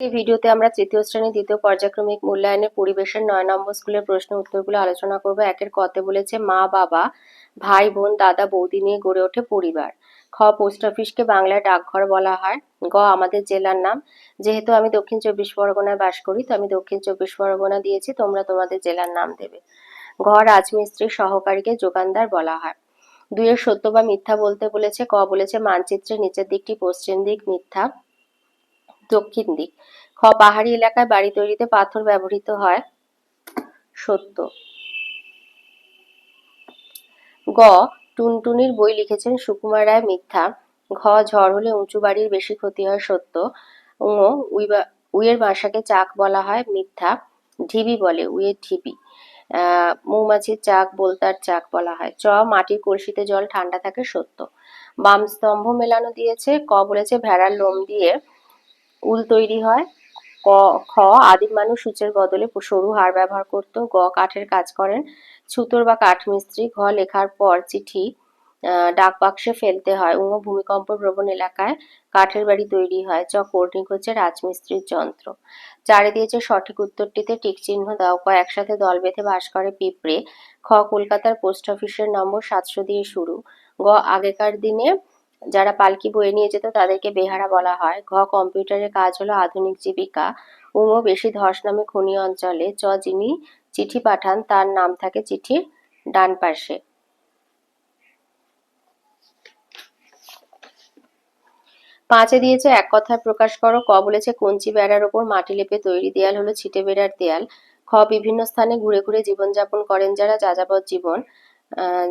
এই ভিডিওতে আমরা তৃতীয় শ্রেণি, দ্বিতীয় পর্যায়ক্রমিক মূল্যায়নের পরিবেশের নয় নম্বর স্কুলের প্রশ্ন উত্তরগুলো আলোচনা করব। একের কতে বলেছে, মা, বাবা, ভাই, বোন, দাদা, বৌদি নিয়ে গড়ে ওঠে পরিবার। খ, পোস্ট অফিসকে বাংলায় ডাকঘর বলা হয়। গ, আমাদের জেলার নাম। যেহেতু আমি দক্ষিণ চব্বিশ পরগনায় বাস করি, তো আমি দক্ষিণ চব্বিশ পরগনা দিয়েছি, তোমরা তোমাদের জেলার নাম দেবে। ঘ, রাজমিস্ত্রির সহকারীকে যোগানদার বলা হয়। দুইয়ের সত্য বা মিথ্যা বলতে বলেছে, ক বলেছে, মানচিত্রের নিচের দিকটি পশ্চিম দিক মিথ্যা। দক্ষিণ দিক। খ, পাহাড়ি এলাকায় বাড়ি তৈরিতে পাথর ব্যবহৃত হয়। সত্য। গ, টুনটুনির বই লিখেছেন সুকুমার রায় মিথ্যা। ঘ, ঝড় হলে উঁচু বাড়ির বেশি ক্ষতি হয় সত্য। উইয়ের বাসাকে চাক বলা হয় মিথ্যা। ঢিবি বলে, উইয়ের ঢিবি। মৌমাছির চাক, বোলতার চাক বলা হয়। চ, মাটির কলসিতে জল ঠান্ডা থাকে সত্য। বাম স্তম্ভ মেলানো দিয়েছে। ক বলেছে, ভেড়ার লোম দিয়ে উল তৈরি হয়। ক, খ, আদিম মানুষ সূচের বদলে সরু হার ব্যবহার করত, গ, কাঠের কাজ করেন ছুতোর বা কাঠমিস্ত্রি ঘ, লেখার পর চিঠি ডাক বাক্সে ফেলতে হয় উঙ ভূমিকম্প প্রবণ এলাকায় কাঠের বাড়ি তৈরি হয় চ কর্নিক হচ্ছে রাজমিস্ত্রির যন্ত্র। চারে দিয়েছে সঠিক উত্তরটিতে টিক চিহ্ন দাও ক একসাথে দল বেঁধে বাস করে পিঁপড়ে, খ, কলকাতার পোস্ট অফিসের নম্বর সাতশো দিয়ে শুরু। গ, আগেকার দিনে যারা পালকি বয়ে নিয়ে যেত তাদেরকে বেহারা বলা হয়। ঘ কম্পিউটারের কাজ হলো আধুনিক জীবিকা। উম বেশি ধস নামে খনি অঞ্চলে। চ যিনি চিঠি পাঠান তার নাম থাকে চিঠির ডান পাশে পাঁচে দিয়েছে এক কথায় প্রকাশ করো ক বলেছে কঞ্চি বেড়ার ওপর মাটি লেপে তৈরি দেয়াল হলো ছিটে বেড়ার দেয়াল। খ বিভিন্ন স্থানে ঘুরে ঘুরে জীবনযাপন করেন যারা যাযাবর জীবন। আহ,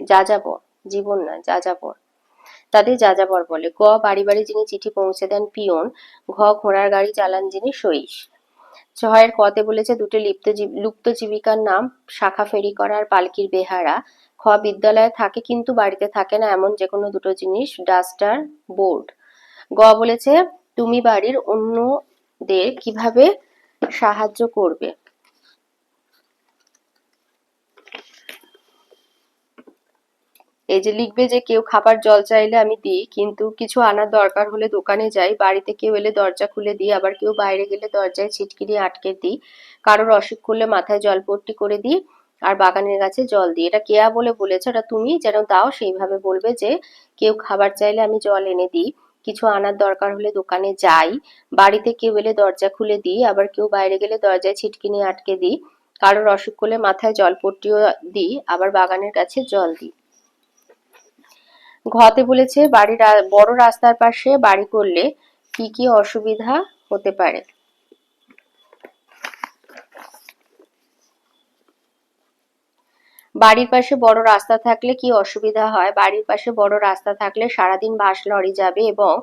যাযাবর জীবন না যাযাবর। তাদের যা যাযাবর বলে। গ বাড়ি বাড়ি যিনি চিঠি পৌঁছে দেন পিয়ন, ঘ, ঘোড়ার গাড়ি চালান যিনি সইস ছয়ের কতে বলেছে, দুটি লিপ্ত লুপ্ত জীবিকার নাম, শাখা ফেরি করার পালকির বেহারা। খ, বিদ্যালয়ে থাকে কিন্তু বাড়িতে থাকে না এমন যে কোনো দুটো জিনিস, ডাস্টার, বোর্ড। গ বলেছে, তুমি বাড়ির অন্যদের কীভাবে সাহায্য করবে? এই যে লিখবে যে কেউ খাবার জল চাইলে আমি দিই, কিন্তু কিছু আনার দরকার হলে দোকানে যাই, বাড়িতে কেউ এলে দরজা খুলে দিই, আবার কেউ বাইরে গেলে দরজায় ছিটকিনি আটকে দিই, কারোর অসুখ করলে মাথায় জলপট্টি করে দিই, আর বাগানের গাছে জল দিই। এটা কেয়া বলে বলেছে ওটা তুমি যেন দাও, সেইভাবে বলবে যে কেউ খাবার চাইলে আমি জল এনে দিই, কিছু আনার দরকার হলে দোকানে যাই, বাড়িতে কেউ এলে দরজা খুলে দিই, আবার কেউ বাইরে গেলে দরজায় ছিটকিনি আটকে দিই, কারোর অসুখ করলে মাথায় জলপট্টিও দিই, আবার বাগানের গাছে জল দিই। ঘতে বলেছে বাড়ির বড় রাস্তার পাশে বাড়ি করলে কি কি অসুবিধা হতে পারে? বাড়ির পাশে বড় রাস্তা থাকলে কি অসুবিধা হয়? বাড়ির পাশে বড় রাস্তা থাকলে সারাদিন বাস লরি যাবে এবং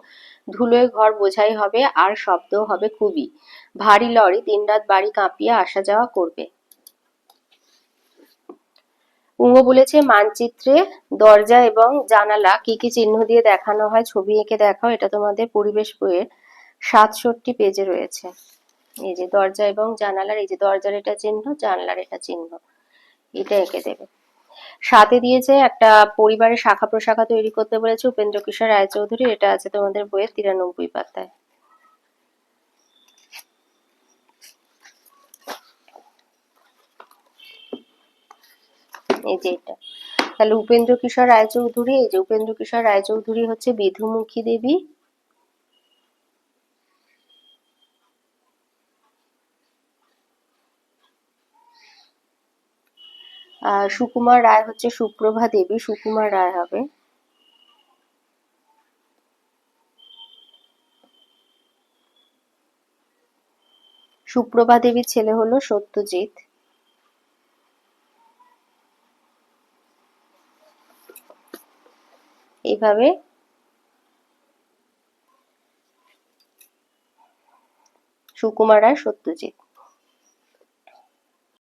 ধুলোয় ঘর বোঝাই হবে, আর শব্দ হবে খুবই। ভারী লরি দিনরাত বাড়ি কাঁপিয়ে আসা যাওয়া করবে। উঙ্গ বলেছে, মানচিত্রে, দরজা এবং জানালা কি কি চিহ্ন দিয়ে দেখানো হয়, ছবি এঁকে দেখাও, এটা তোমাদের পরিবেশ বইয়ের সাতষট্টি পেজে রয়েছে। এই যে দরজা এবং জানালার, এই যে দরজার এটা চিহ্ন, জানলার এটা চিহ্ন, এটা এঁকে দেবে। সাথে দিয়েছে একটা পরিবারের শাখা প্রশাখা তৈরি করতে বলেছে উপেন্দ্র কিশোর রায়চৌধুরী, এটা আছে তোমাদের বইয়ের তিরানব্বই পাতায়। এই যে এটা। তাহলে উপেন্দ্র কিশোর রায়চৌধুরী, এই যে উপেন্দ্র কিশোর রায়চৌধুরী হচ্ছে বিধুমুখী দেবী। সুকুমার রায় হচ্ছে সুপ্রভা দেবী, সুকুমার রায় হবে। সুপ্রভা দেবীর ছেলে হলো সত্যজিৎ। এইভাবে সুকুমার আর সত্যজিৎ।